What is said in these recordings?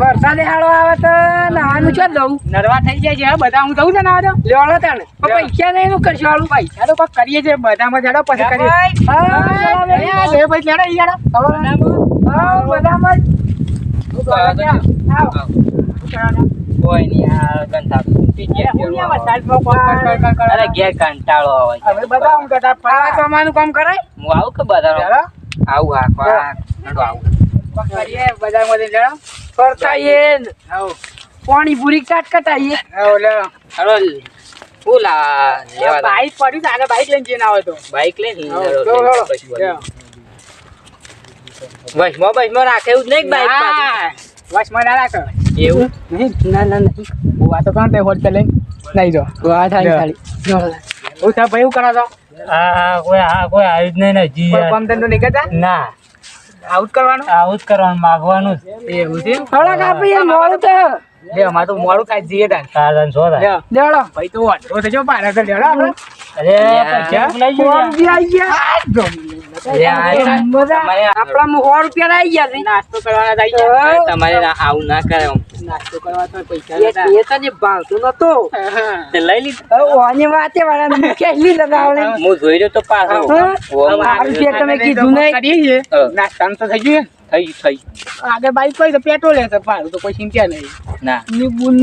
વરસાદે હાળો આવે તો નાનું છે દઉં. નરવા થઈ જાય છે બધા હું જઉં છે ને આ તો. લેવડો તાણે. પૈસા નહીં નું કરશું? હાલું ભાઈ કરીએ છે બધામાં જડો પછી કરીએ. ભાઈ. લેડો બધામાં. કોઈ નહીં આ કંટાળો. અરે ઘેર કંટાળો આવે હવે બધા હું. કહેતા કામ કરાય હું આવું કે બધા આવું? હા કોક આવું. કરીએ. ફરતા યે પાણી પૂરી કાટ લા. લેવા બાઈક પડ્યું ને આને બાઈક લઈને જઈને આવે તો. બાઈક લઈને. વચમાં વચમાં રાખે એવું જ નહીં બાઈક. વચમાં ના રાખો. એવું? નહીં, ના ના નહીં હું આ તો કાં તે હોટ લઈને નહીં જો. વાત લે. ખાલી. હું ભાઈ હું કરો છો? હા કોઈ હા કોઈ આવ્યું જ નહીં ને કોઈ કામ ધંધો નહીં કરતા? ના. આઉટ કરવાનું? આવું જ કરવાનું માગવાનું જ. એવું છે? થોડાક આપીએ મોડું તો લે અમારે તો મોડું થાય છે જઈએ તાન છો ભાઈ તો વાંધો થજો પારા તો લેડો આપણે. અરે પૈસા? પૈસા લઈ સો જજો ગયા. અરે આ બધા તમારે આપણામાં સો રૂપિયા આઈ ગયા છે. નાસ્તો કરવાના થાય છે અરે તમારે આવું ના કરે નાસ્તો કરવા તો પૈસા એ તને ભાવતું નતો. લઈ લીધું. ઓની વાતે વાળાને કેટલી લગાવડે હું જોઈ રહ્યો તો પાછો. હા? ઓ, સારું છે તમે કીધું નહીં. કરીએ છીએ હા. નાસ્તાનું તો થઈ ગયું થઈ થઈ. આગળ બાઈક હોય તો પેટ્રોલ લેશે પાડું તો કોઈ ચિંતા નહીં. ના.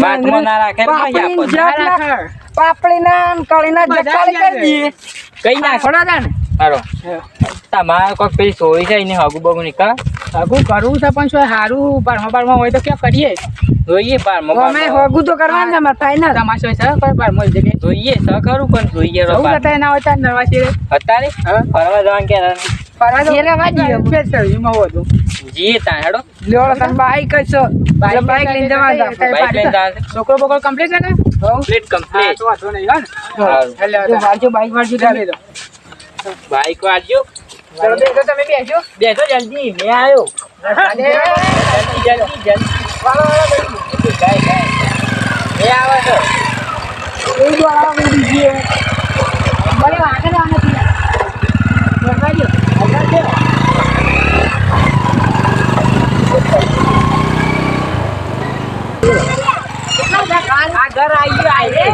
બાથમાં ના રાખે કઈ પાપડીને ના જકાળી કરી દઈએ. કઈ ના ને હારો તમારે કોઈક પેલી સોરી છે એને હગુ બગુ નીકળ હગુ કરવું છે પણ શું સારું બારમા બારમા હોય તો ક્યાં કરીએ? જોઈએ બારમાં અમે. હોગું તો કરવાનું ને અમારે થાય ના. તમાશો છે? કોઈ બારમા જગ્યાએ જોઈએ સહ ખરું પણ જોઈએ રો અત્યારે એના હોય નવા શેરે. અત્યારે? હા. ફરવા જવાનું ક્યારે ફરવા તો શેરે વાજીએ. સ્પેશિયલ હતું. જીએ ત્યાં હેડો. લેવડો તને બાઈક જ બાઈક બાઈક લઈને જવાનું બાઈક લઈને જવાનું. છોકરો બકરો કમ્પ્લીટ છે ને? કમ્પ્લીટ હા કમ્પ્લીટ તો વાંધો નહીં હા ને? વાંચો બાઈક વાંચો ચાલે તો બાઈક વાળજો બેસો તમે બેસો બેસો જલ્દી મેં આવ્યો જલ્દી જલ્દી. જલ્દી ગાય ગાય. મેં આવે તો એ બધી બીજી. ભલે આગળ આને લગાડજો આગળ છે આ ઘર આવી ગયો આઈ રે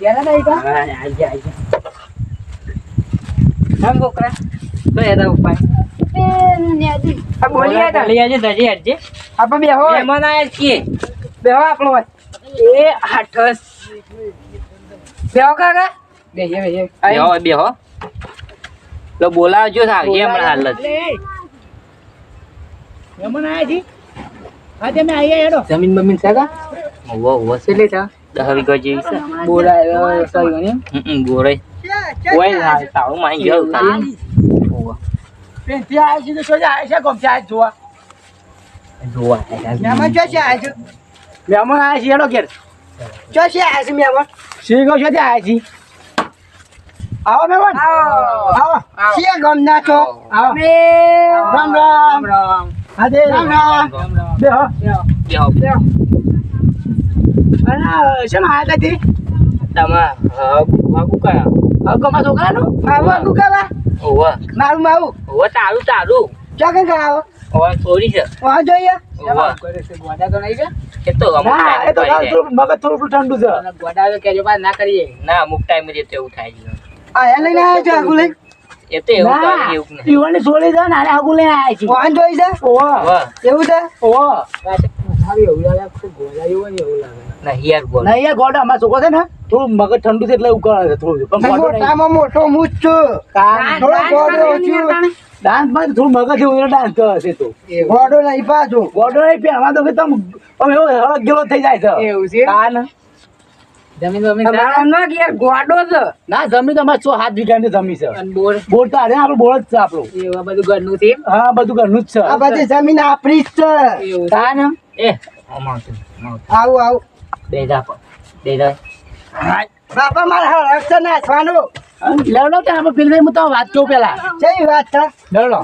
આટલા પૂરા પૂરા કરો, પૂરા કરો. જલ્દી ક્યારે નહીં કા હા આવી જા આવી જા હમ છોકરા તો એના તો બોલાવજો સાહેબ હાલ જ મહેમાન આયા છી હા તમે આયા હેડો જમીન બમીન સગા ઓવો ઓવો કેટલી છે દહ વીઘા જેવી છે બોલાય સહી ગણી હમ ગોરે ઓય ના તાળું માઈ ગયો ઓવો પેન ત્યાં આયા છે તો સોજા આયા છે ગમ છે આજ જોવા જોવા મહેમાન જો છે આયા છે મહેમાન આયા છે હેડો ઘેર જો છે આયા છે મહેમાન શ્રી ગૌ છે આયા છે આવો મહેમાન આવો શિયા ગમ ના છો આવો અમે રામ રામ રામ હાદે રામ રામ બેહો બેહો બેહો અને શેમ આયા તા? તે તમા હગુ હગુ કરા ગમા છોકરાનું? આવો કુ કરવા ઓવો મારું મારું ઓવો તારું તારું ચા કઈ કરાવો ઓવો છે. જોઈએ. ઓવો થોડું મગજ થોડું ઠંડુ છે. ગોડા તો કેજો પાસ ના કરીએ? ના અમુક ટાઈમે જે તેવું થાય છે. આ એ લઈને છે આગુ તો એવું આવ્યા છે. વાહ એવું લાગે ખૂબ ગોડા એવું ને એવું લાગે. નહીં યાર બોલ નહીં યાર ગોડા અમારા છોકરો છે ને થોડું મગજ ઠંડુ છે એટલે એવું છે થોડું. પણ. મોટામાં મોટો હું જ છું. થોડો ગોડો છું. ડાન્સમાં થોડું મગજ એવું ડાન્સ કરે છે તો. ગોડો નહીં પાછું. ગોડો નહીં પહેરવા તો કે તમ એવો હળગ જેવો થઈ જાય છે. એવું છે કાન જમીન જમીન ના કે યાર ગોડો છે. ના જમીન તો અમારે સો હાથ વીઘાની જમીન છે. બોર? બોર તો અરે આપણું બોર જ છે આપણું. એવું બધું ઘરનું છે હા બધું ઘરનું જ છે. બધી જમીન આપણી જ છે. એ. આવું આવું. બે જા પર બે જા. બાપા મારા હરખ છે નાચવાનું લેવડો ત્યાં આપણે પેલી હું તો વાત કહું પેલા. કેવી વાત છે? લેવડો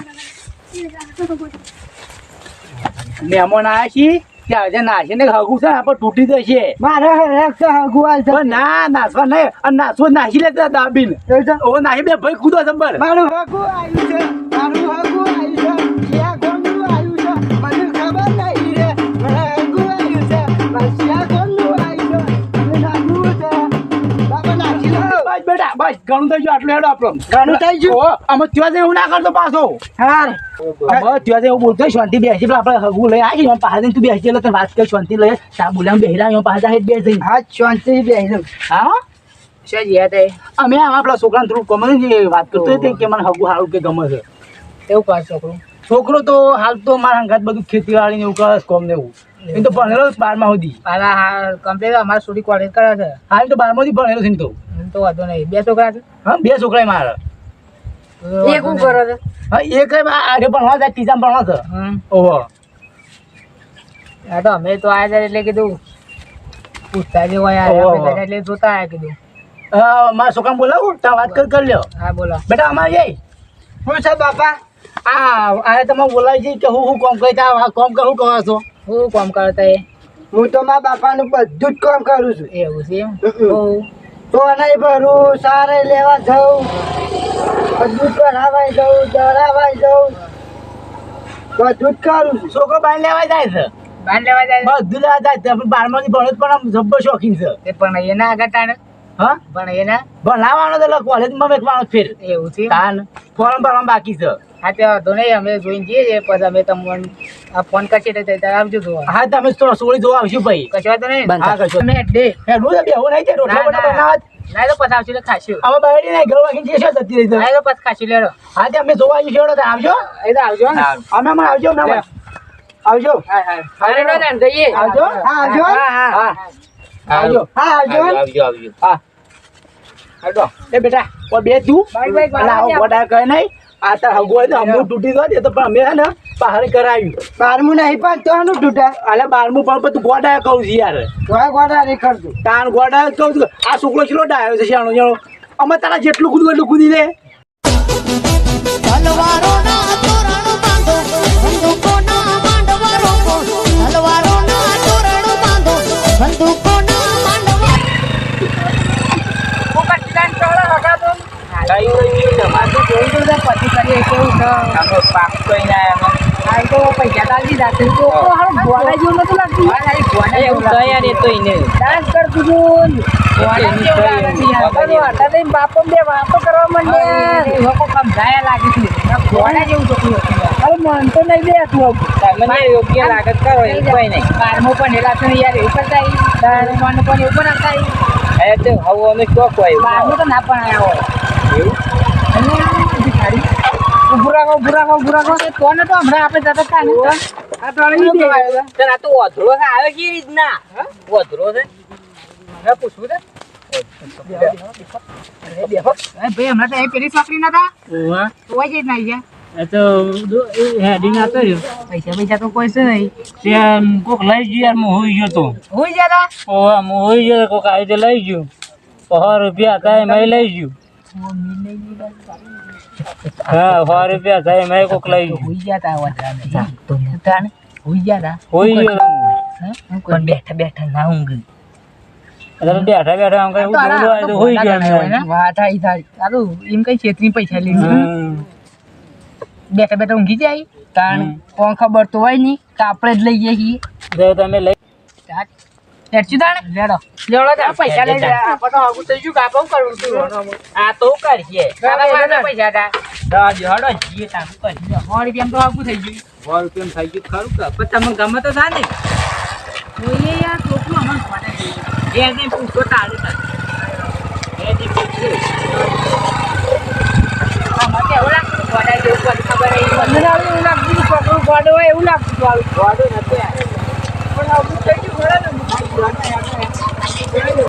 મહેમાન આવ્યા છીએ. ત્યાં જે નાશે ને હગું છે આપણે તૂટી જશે. મારે તો હગુવાલ છે. ના નાસવા નહીં. અને નાસવો નાસી લેતા દાબીને? ઓ નાસી બે ભાઈ કૂદો સંબર મારું હગું આવ્યું છે મારું હગું આવ્યું છે. બસ ઘણું થઈ ગયું આટલું હેડો આપણો. ઘણું થઈ ગયું? અમે ત્યાં જઈ એવું ના કરતો પાછો. હાર. હવે ત્યાં જઈને એવું બોલતો શાંતિ બેસી પેલા આપણે હગું લઈ આવી એમાં તું બેસી એટલે તને વાત કરી શાંતિ લઈ તા બોલ્યા બેહી રહ્યા બેસી હાથ શાંતિ બેસી હા શું અમે આમ આપણા છોકરા થોડું ગમે વાત કરતો હતો કે મને હગું સારું કે ગમે છે. એવું કર છોકરું? છોકરો તો હાલ તો મારા અંગાત બધું ખેતીવાડી ને એવું કરે કોમ ને એવું. એ તો ભણેલો બારમા સુધી. પાલા હા કમ્પ્લીટ અમારે સુધી કોલેજ કરે છે. હાલ તો બારમા સુધી ભણેલો છે તો. એમ તો વાંધો નહીં. બે છોકરા છે? હા બે છોકરા મારા. એ શું કરો છો? હા એક આગે ભણવા જાય ત્રીજા ભણવા છે. ઓહો. હા તો અમે તો આવ્યા એટલે કીધું પૂછતા જે હોય. એટલે જોતા આવ્યા કીધું. અ, મારા છોકરા બોલાવું? ત્યાં વાત કરી કર લ્યો. હા બોલો. બેટા અમારે જઈ હું છે બાપા? આ આ તમે બોલાવી છે કે હું હું કોમ કરી? તા કોમ કરું કહો છો. હું કામ કરતા એ. હું તો મારા બાપાનું બધું જ કામ કરું છું. એવું છે એમ? તો નહીં ભરું સારે લેવા જાઉં બધું કરાવાઈ જાઉં દરાવાઈ જાઉં. બધું જ કરું છું. છોકરો બહાર લેવા જાય છે? બહાર લેવા જાય બધું લેવા જાય છે. પણ બારમા થી ભણે પણ આમ જબ્બર શોખીન છે. એ પણ એના આગળ તાણ. હા? પણ એના ભણાવવાનો તો કોલેજમાં મેકવાનો ફેર. એવું છે તાન ફોર્મ ભરવાનું બાકી છે. હા તે વાંધો નહીં. અમે જોઈને જઈએ પછી અમે તમને આ ફોન કરશે તો ત્યારે આવજો જોવા. હા તમે તો સોળી જોવા આવશું ભાઈ. કશો વાંધો નહીં? હા, કશો. અમે ડે હે રોજ બેહો નહીં છે રોટલા ના, બોટલા ના. બનાવવા તો પછી આવશું એટલે ખાશું. હવે બાયડી નહીં ગળવા કે જેશો જતી રહી છે. ના તો પછી ખાશું લેડો. હા તે અમે જોવા આવીશું હેડો આવજો. એ તો આવજો ને અમે અમારે આવજો અમારે. આવજો. હા હા. હા ને જઈએ. આવજો. હા આવજો. હા હા. હા. આવજો. હા આવજો. હા. આવજો એ બેટા કોઈ બે તું? બાય આવો ગોડા કહે નહીં. આ તાર હગો હોય તો હમું તૂટી ગયો તો પણ અમે હે ને બહાર કરાવ્યું બારમું નહીં પણ તો આનું તૂટા અલે બારમું પણ તું ગોડા કહું છું યાર. તોય ગોડા નહીં કરતું તાન ગોડા કહું છું. આ છોકરો છેલ્લો ડાયો છે શાણો જાણો અમે તારા જેટલું કૂદવું એટલું કૂદી લે. પછી કરીએ કેવું છે? પાક કોઈ ના તો પૈસા તાલી દીધા તો હારું ગોળા જેવું નતું લાગતું. એવું તૈયાર એ તો એને ડાન્સ કરતું તું. ગોળા જેવું લાગે છે. તો બાપો બે વાતો કરવા માંડ્યા. લોકો સમજાયા લાગે છે. ગોળા જેવું થતું હતું અરે મન તો નહીં બે હતું તમને યોગ્ય લાગત કરો એ કોઈ નહીં. બારમું પણ એલા છે યાર એવું કરતા દસમાનું પણ એવું પણ હતા એ તો હવે અમે શોખ હોય બારમું તો ના પણ આવ્યા હોય અને ભિખારી ઉભું રાખો ઉભું રાખો. ઉભું તો તો હમણાં આપણે જતા હતા ને આ તો અણી દે આ તો ઓધરો છે આવે કે રીતના? ઓધરો છે. હવે પૂછવું છે? ભાઈ હમણાં તો એ પેલી છોકરી નતા? જ ગયા? તો હેડિંગ આતો રહ્યો. પૈસા પૈસા તો કોઈ છે નહીં. ત્યાં કોક લઈ ગયો યાર હું હોઈ ગયો તો. હોય જતા ઓહ હું હોઈ ગયો કોક આવી રીતે લઈ ગયો. સો રૂપિયા હતા એમાં લઈ ગયું. હા સો રૂપિયા થાય મેં કોક લઈ હોઈ ગયા તા ઓધરા તો નતા ને હોઈ ગયા તા હોઈ ગયો પણ બેઠા બેઠા ના ઊંઘ. અત્યારે બેઠા બેઠા આમ કઈ આવ્યું તો હોઈ ગયા. વાત આઈ થાય. સારું એમ કઈ છેતરી પૈસા હમ. બેઠા બેઠા ઊંઘી જાય? કારણ કોણ ખબર તો હોય નહીં કાપડે આપણે જ લઈ જઈએ જો તમે લઈ હેડચી તાણે લેડો. લેડો તા પૈસા લઈ જા. આપણે તો આગું થઈ ગયું કે આપણે શું આ તો કરીએ. પૈસા તા. હડો જીએ તા રૂપિયા તો આગું થઈ ગયું. સો રૂપિયા થઈ ગયું ખરું કે? પણ તમને ગમે તો થાય ને યાર છોકરું અમને ફોટે એ નહીં પૂછતો તારું તાર એ કોઈ ખબર એવું લાગતું છોકરું ગોડો હોય એવું લાગતું ગોડો નથી. Buat apa?